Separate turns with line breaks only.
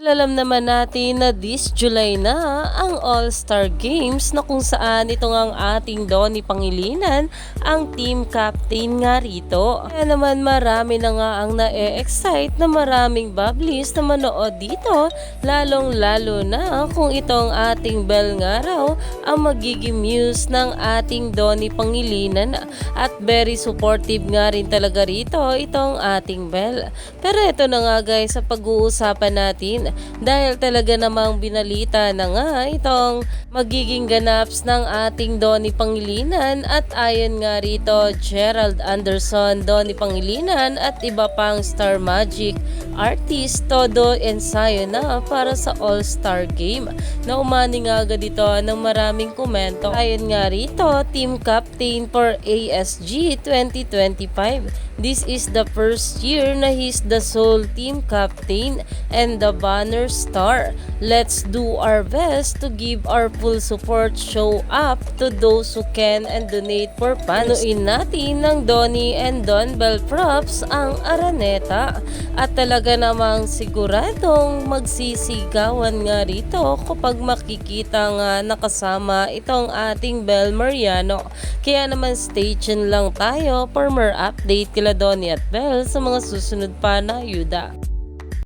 Ilalam naman natin na this July na ang All-Star Games na kung saan ito ang ating Donny Pangilinan ang team captain nga rito. Kaya naman marami na nga ang na-excite na maraming bubblies na manood dito lalong lalo na kung itong ating Bell nga raw ang magiging muse ng ating Donny Pangilinan at very supportive nga rin talaga rito itong ating Bell. Pero ito na nga guys sa pag-uusapan natin dahil talaga namang binalita na nga itong magiging ganaps ng ating Donny Pangilinan. At ayon nga rito Gerald Anderson, Donny Pangilinan at iba pang Star Magic artist todo ensayo na para sa All-Star Game. Na umani nga agad ito ng maraming komento. Ayon nga rito team captain for ASG 2025 This is the first year na he's the sole team captain and the banner star. Let's do our best to give our full support show up to those who can and donate for fans. Natin ng Donny and Don Bell props ang Araneta at talaga namang siguradong magsisigawan nga rito kapag makikita nga nakasama itong ating Bell Mariano. Kaya naman stay tuned lang tayo for more update kila Donny at Bell sa mga susunod pa na yuda.